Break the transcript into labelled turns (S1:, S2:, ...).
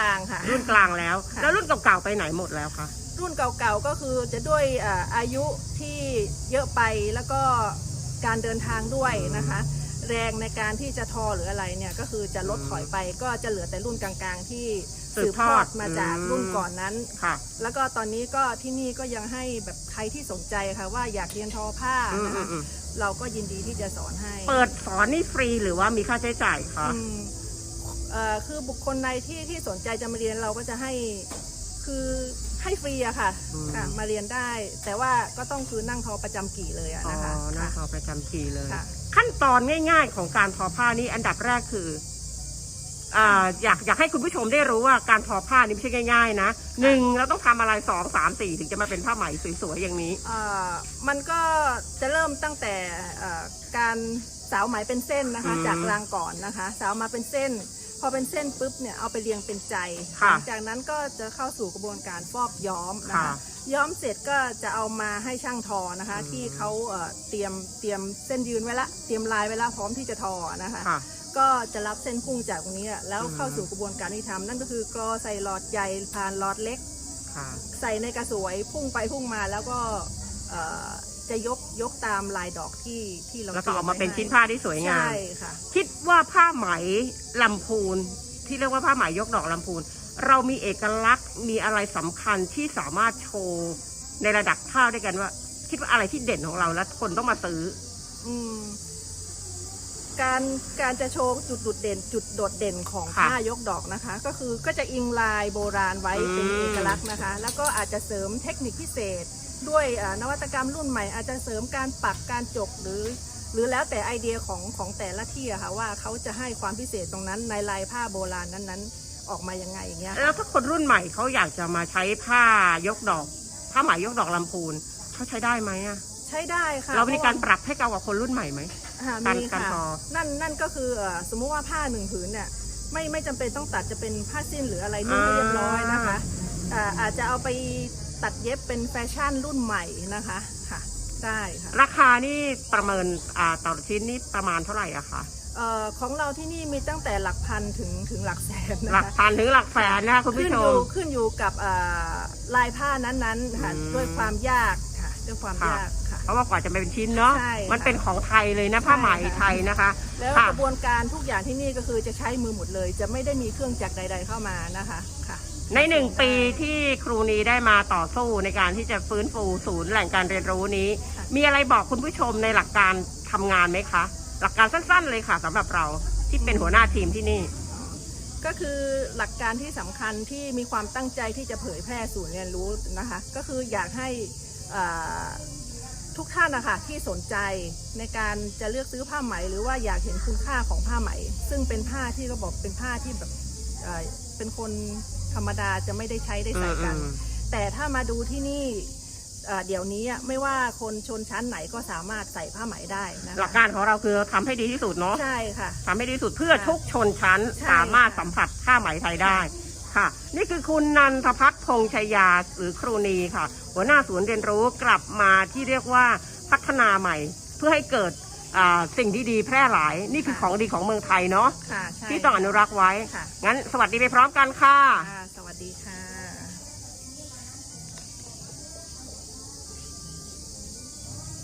S1: ลางๆค่ะ
S2: รุ่นกลางแล้ว
S1: ค่ะ
S2: แล้วรุ่นเก่าๆไปไหนหมดแล้วคะ
S1: รุ่นเก่าๆก็คือจะด้วยอ่าอายุที่เยอะไปแล้วก็การเดินทางด้วยนะคะ แรงในการที่จะทอหรืออะไรเนี่ยก็คือจะลดถอยไปก็จะเหลือแต่รุ่นกลางๆ ที่สืบทอดมาจากรุ่นก่อนนั้น
S2: ค่ะ
S1: แล้วก็ตอนนี้ก็ที่นี่ก็ยังให้แบบใครที่สนใจค่ะว่าอยากเรียนทอผ้า
S2: อืม
S1: นะ
S2: อื
S1: คะ
S2: มอืม
S1: เราก็ยินดีที่จะสอนให้
S2: เปิดสอนนี่ฟรีหรือว่ามีค่าใช้จ่ายคะ
S1: อืมเอ่อ คือบุคคลในที่ที่สนใจจะมาเรียนเราก็จะให้คือให้ฟรีอะค่ะค่ะ มาเรียนได้ แต่ว่าก็ต้องคือนั่งทอประจำกี่เลยอะ
S2: อ๋อ
S1: นะคะ
S2: หน้า
S1: ค่ะ
S2: ทอประจำปีเลย
S1: ค่ะ
S2: ขั้นตอนง่ายๆของการทอผ้านี่อันดับแรกคืออ่าอยากอยากให้คุณผู้ชมได้รู้ว่าการทอผ้านี่ไม่ใช่ง่ายๆนะหนึ่งเราต้องทำอะไรสองสามสี่ถึงจะมาเป็นผ้าไหมสวยๆอย่างนี้
S1: เอ่อมันก็จะเริ่มตั้งแต่เอ่อการสาวไหมเป็นเส้นนะคะ
S2: อืม
S1: จากรางก่อนนะคะ สาวมาเป็นเส้น พอเป็นเส้นปุ๊บเนี่ยเอาไปเรียงเป็นใจ
S2: ค่ะ
S1: หลัจากนั้นก็จะเข้าสู่กระบวนการฟอกย้อมนะ
S2: ค่ะ
S1: คะย้อมเสร็จก็จะเอามาให้ช่างทอนะคะ
S2: อืม
S1: ที่เขาเอ่อเตรียมเตรียมเส้นยืนไว้ละเตรียมลายไว้ละพร้อมที่จะทอนะคะ
S2: ค่ะ
S1: ก็จะรับเส้นพุ่งจากตรงนี้อะแล้ว
S2: อืม
S1: เข้าสู่กระบวนการที่ทำนั่นก็คือกรอใส่หลอดใหญ่ผ่านหลอดเล็ก
S2: ค่ะ
S1: ใส่ในกระสวยพุ่งไปพุ่งมาแล้วก็เอ่อ จะยกยกตามลายดอกที่ที่เรา
S2: แล้วก็ออกมาเป็น
S1: ตรี
S2: ชิ้น
S1: ยไว้
S2: ผ้าที่สวย
S1: ให้
S2: งาม
S1: ใช่ค่ะ
S2: คิดว่าผ้าไหมลำพูน ที่เรียกว่าผ้าไหมยกดอกลำพูน เรามีเอกลักษณ์มีอะไรสำคัญที่สามารถโชว์ในระดับข้าวได้กันว่า คิดว่าอะไรที่เด่นของเราแล้วคนต้องมาซื้อ
S1: อืม การการจะโชว์จุดโดดเด่น จุดโดดเด่นของ
S2: ค่ะ
S1: ผ้ายกดอกนะคะ ก็คือก็จะอิงลายโบราณไว้
S2: อืม
S1: เป็นเอกลักษณ์นะคะ แล้วก็อาจจะเสริมเทคนิคพิเศษ ด้วยเอ่อนวัตกรรมรุ่นใหม่ อาจจะเสริมการปักการจกหรือ หรือแล้วแต่ไอเดียของของแต่ละที่อะค่ะว่าเขาจะให้ความพิเศษตรงนั้นในลายผ้าโบราณนั้นๆ ออกมายังไงอย่างเงี้ยค่ะ
S2: แล้วถ้าคนรุ่นใหม่เขาอยากจะมาใช้ผ้ายกดอก ผ้าไหมยกดอกลำพูนเขาใช้ได้ไหมอะ
S1: ใช้ได้ค่ะ
S2: เรามีการ
S1: พะว่
S2: ปรับให้เก่ากับคนรุ่นใหม่ไหม
S1: ค่ะ
S2: การ
S1: มี
S2: การ
S1: ค่ะ
S2: ทอ
S1: นั่นนั่นก็คือเอ่อสมมุติว่าผ้าหนึ่งผืนเนี่ยไม่ไม่จำเป็นต้องตัดจะเป็นผ้าสิ้นหรืออะไรนุ่งให้เรียบร้อยนะคะอ่าอาจจะเอาไปตัดเย็บเป็นแฟชั่นรุ่นใหม่นะคะค่ะ ได้ค่ะ
S2: ราคานี่ประเมินอ่าต่อชิ้นนี่ประมาณเท่าไหร่อะคะ
S1: เอ่อของเราที่นี่มีตั้งแต่หลักพันถึงถึงหลักแสนนะ
S2: หลัก
S1: คะ
S2: พันถึงหลักแสนนะคะคุณ
S1: ขึ้
S2: ผู้
S1: น
S2: ช
S1: อ
S2: ม
S1: ยู่ขึ้นอยู่กับอ่าลายผ้านั้นๆค่ะ
S2: อืม
S1: ด้วยความยากค่ะด้วยความ
S2: ค่ะ
S1: ยากค่ะ
S2: เพราะว่ากว่าจะเป็นชิ้นเนาะ
S1: ใช่ค่ะ
S2: มันเป็นของไทยเลยนะผ้าไหม
S1: ใช่ค่ะ
S2: ไทยนะคะ
S1: แล้ว
S2: ค่ะ
S1: กระบวนการทุกอย่างที่นี่ก็คือจะใช้มือหมดเลย จะไม่ได้มีเครื่องจักรใด ๆเข้ามานะคะค่ะ
S2: ในหนึ่งปีที่ครูนีได้มาต่อสู้ในการที่จะฟื้นฟูศูนย์แหล่งการเรียนรู้นี้
S1: ค่ะ
S2: มีอะไรบอกคุณผู้ชมในหลักการทำงานไหมคะ หลักการสั้นๆเลยค่ะสำหรับเราที่เป็นหัวหน้าทีมที่นี่
S1: ก็คือหลักการที่สำคัญที่มีความตั้งใจที่จะเผยแพร่ศูนย์เรียนรู้นะคะ ก็คืออยากให้อ่า ทุกท่านนะคะที่สนใจในการจะเลือกซื้อผ้าไหม หรือว่าอยากเห็นคุณค่าของผ้าไหม ซึ่งเป็นผ้าที่ก็บอกเป็นผ้าที่แบบเอ่อเป็นคนธรรมดาจะไม่ได้ใช้ได้ใส่กัน
S2: อืม
S1: แต่ถ้ามาดูที่นี่เอ่อเดี๋ยวนี้อะไม่ว่าคนชนชั้นไหนก็สามารถใส่ผ้าไหมได้นะ
S2: หลัก
S1: คะ
S2: การของเราคือทำให้ดีที่สุดเนาะ
S1: ใช่ค่ะ
S2: ทำให้ดีที่สุดเพื่อ
S1: ค่ะ
S2: ทุกชนชั้น
S1: ใช่
S2: สามารถสัมผัสผ้าไหมไทยได้ ค่ะ นี่คือคุณนันทพัฒน์พงษ์ชัยยาหรือครูนีค่ะ หัวหน้าศูนย์เรียนรู้กลับมาที่เรียกว่าพัฒนาใหม่ เพื่อให้เกิดอ่าสิ่งดีๆแพร่หลาย นี่คือของดีของเมืองไทยเนาะ
S1: ค่ะใช่
S2: ที่ต้องอนุรักษ์ไว้
S1: ค่ะ
S2: งั้นสวัสดีไปพร้อมกันค่ะ
S1: ค่ะ